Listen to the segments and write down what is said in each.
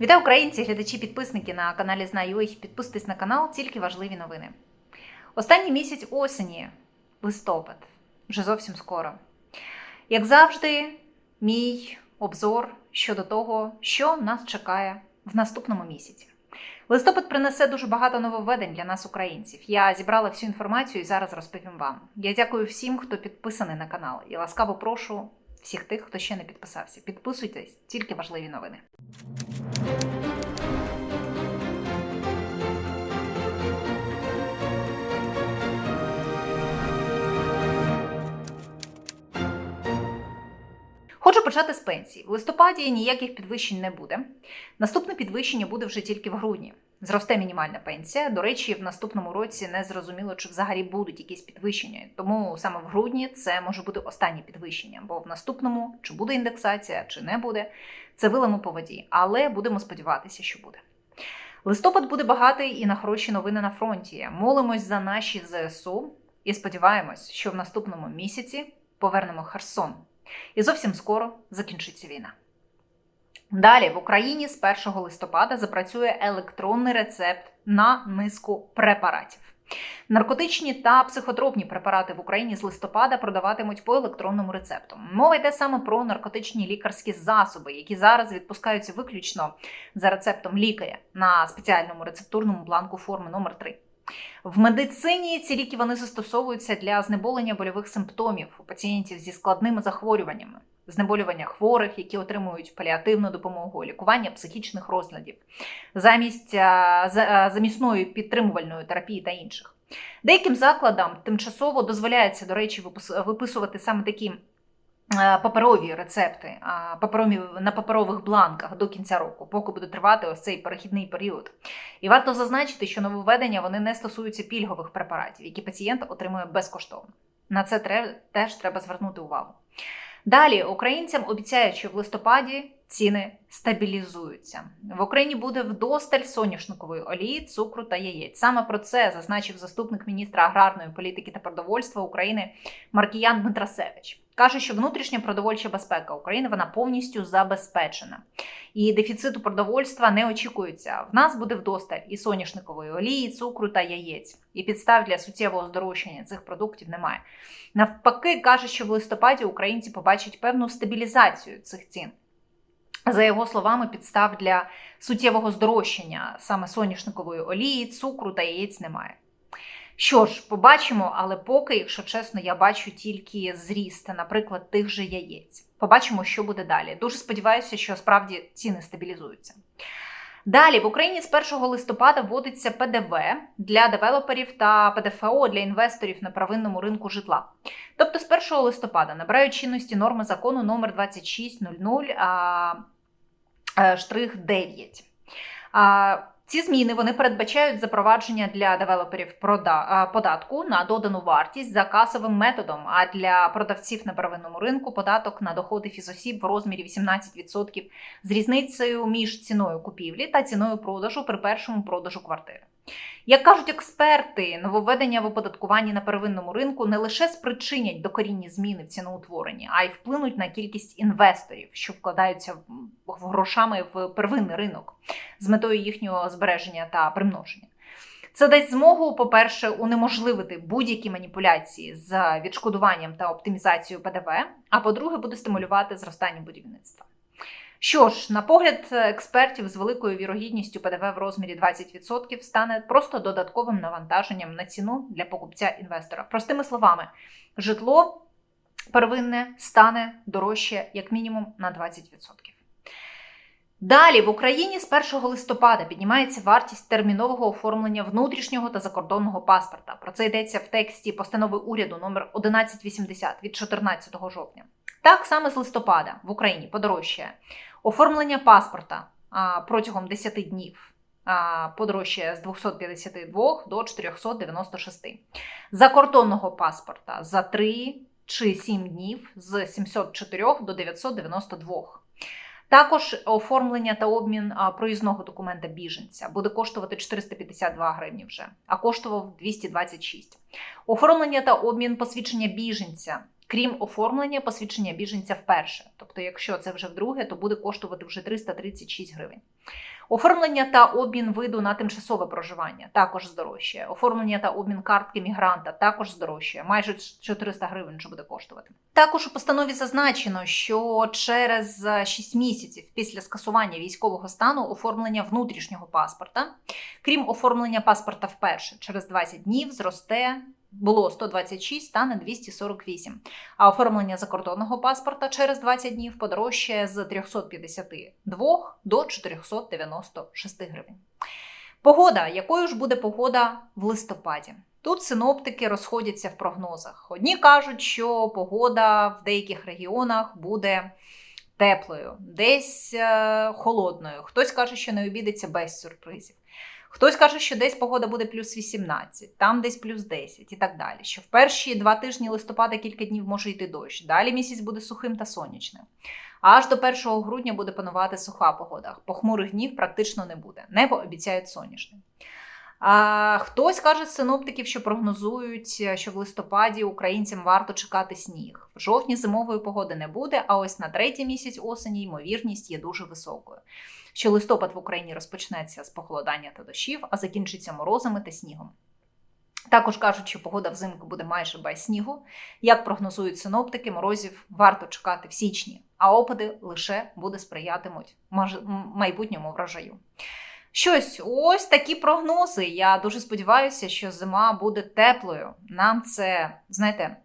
Вітаю українці, глядачі, підписники на каналі Знаю. Підписуйтесь на канал, тільки важливі новини. Останній місяць осені, листопад, вже зовсім скоро. Як завжди, мій обзор щодо того, що нас чекає в наступному місяці. Листопад принесе дуже багато нововведень для нас, українців. Я зібрала всю інформацію і зараз розповім вам. Я дякую всім, хто підписаний на канал, і ласкаво прошу всіх тих, хто ще не підписався. Підписуйтесь, тільки важливі новини. Хочу почати з пенсії. В листопаді ніяких підвищень не буде. Наступне підвищення буде вже тільки в грудні. Зросте мінімальна пенсія. До речі, в наступному році не зрозуміло, чи взагалі будуть якісь підвищення. Тому саме в грудні це може бути останнє підвищення, бо в наступному чи буде індексація, чи не буде, це вилимо по воді. Але будемо сподіватися, що буде. Листопад буде багатий і на хороші новини на фронті. Молимось за наші ЗСУ і сподіваємось, що в наступному місяці повернемо Херсон. І зовсім скоро закінчиться війна. Далі в Україні з 1 листопада запрацює електронний рецепт на низку препаратів. Наркотичні та психотропні препарати в Україні з листопада продаватимуть по електронному рецепту. Мова йде саме про наркотичні лікарські засоби, які зараз відпускаються виключно за рецептом лікаря на спеціальному рецептурному бланку форми номер 3 в медицині ці ліки вони застосовуються для знеболення больових симптомів у пацієнтів зі складними захворюваннями, знеболювання хворих, які отримують паліативну допомогу, лікування психічних розладів, замість за- а, замісної підтримувальної терапії та інших. Деяким закладам тимчасово дозволяється, до речі, випис- виписувати саме такі е, паперові рецепти паперові, на паперових бланках до кінця року, поки буде тривати ось цей перехідний період. І варто зазначити, що нововведення вони не стосуються пільгових препаратів, які пацієнт отримує безкоштовно. На це теж треба звернути увагу. Далі українцям обіцяють, що в листопаді ціни стабілізуються. В Україні буде вдосталь соняшникової олії, цукру та яєць. Саме про це зазначив заступник міністра аграрної політики та продовольства України Маркіян Дмитрасевич. Каже, що внутрішня продовольча безпека України вона повністю забезпечена. І дефіциту продовольства не очікується. В нас буде вдосталь і соняшникової олії, і цукру та яєць. І підстав для суттєвого здорожчання цих продуктів немає. Навпаки, каже, що в листопаді українці побачать певну стабілізацію цих цін. За його словами, підстав для суттєвого здорожчання саме соняшникової олії, цукру та яєць немає. Що ж, побачимо, але поки, якщо чесно, я бачу тільки зріст, наприклад, тих же яєць. Побачимо, що буде далі. Дуже сподіваюся, що справді ціни стабілізуються. Далі в Україні з 1 листопада вводиться ПДВ для девелоперів та ПДФО для інвесторів на первинному ринку житла. Тобто з 1 листопада набирають чинності норми закону номер 2600 е, штрих 9. Ці зміни вони передбачають запровадження для девелоперів податку на додану вартість за касовим методом, а для продавців на первинному ринку податок на доходи фізосіб в розмірі 18% з різницею між ціною купівлі та ціною продажу при першому продажу квартири. Як кажуть експерти, нововведення в оподаткуванні на первинному ринку не лише спричинять докорінні зміни в ціноутворенні, а й вплинуть на кількість інвесторів, що вкладаються грошами в первинний ринок з метою їхнього збереження та примноження. Це дасть змогу, по-перше, унеможливити будь-які маніпуляції з відшкодуванням та оптимізацією ПДВ, а по-друге, буде стимулювати зростання будівництва. Що ж, на погляд експертів з великою вірогідністю ПДВ в розмірі 20% стане просто додатковим навантаженням на ціну для покупця-інвестора. Простими словами, житло первинне стане дорожче як мінімум на 20%. Далі в Україні з 1 листопада піднімається вартість термінового оформлення внутрішнього та закордонного паспорта. Про це йдеться в тексті постанови уряду номер 1180 від 14 жовтня. Так саме з листопада в Україні подорожчає оформлення паспорта протягом 10 днів. Подорожчає з 252 до 496. Закордонного паспорта за 3 чи 7 днів з 704 до 992. Також оформлення та обмін проїзного документа біженця буде коштувати 452 гривні вже, а коштував 226. Оформлення та обмін посвідчення біженця, крім оформлення посвідчення біженця вперше. Тобто, якщо це вже вдруге, то буде коштувати вже 336 гривень. Оформлення та обмін виду на тимчасове проживання також здорожчає. Оформлення та обмін картки мігранта також здорожчає. Майже 400 гривень що буде коштувати. Також у постанові зазначено, що через 6 місяців після скасування військового стану оформлення внутрішнього паспорта, крім оформлення паспорта вперше, через 20 днів зросте. Було 126, стане 248. А оформлення закордонного паспорта через 20 днів подорожчає з 352 до 496 гривень. Погода. Якою ж буде погода в листопаді? Тут синоптики розходяться в прогнозах. Одні кажуть, що погода в деяких регіонах буде теплою, десь е, холодною. Хтось каже, що не обідеться без сюрпризів. Хтось каже, що десь погода буде плюс 18, там десь плюс 10 і так далі. Що в перші два тижні листопада кілька днів може йти дощ. Далі місяць буде сухим та сонячним. Аж до 1 грудня буде панувати суха погода. Похмурих днів практично не буде. Небо обіцяють сонячне. А хтось каже з синоптиків, що прогнозують, що в листопаді українцям варто чекати сніг. В жовтні зимової погоди не буде, а ось на третій місяць осені ймовірність є дуже високою. Що листопад в Україні розпочнеться з похолодання та дощів, а закінчиться морозами та снігом. Також кажуть, що погода взимку буде майже без снігу. Як прогнозують синоптики, морозів варто чекати в січні, а опади лише буде сприятимуть майбутньому врожаю. Щось, ось такі прогнози. Я дуже сподіваюся, що зима буде теплою. Нам це, знаєте,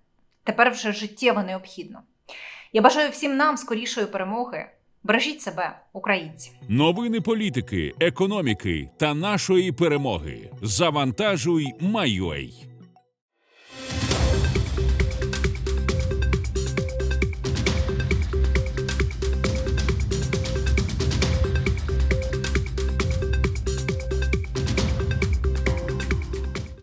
тепер вже життєво необхідно. Я бажаю всім нам скорішої перемоги. Бережіть себе, українці. Новини політики, економіки та нашої перемоги. Завантажуй, Майой.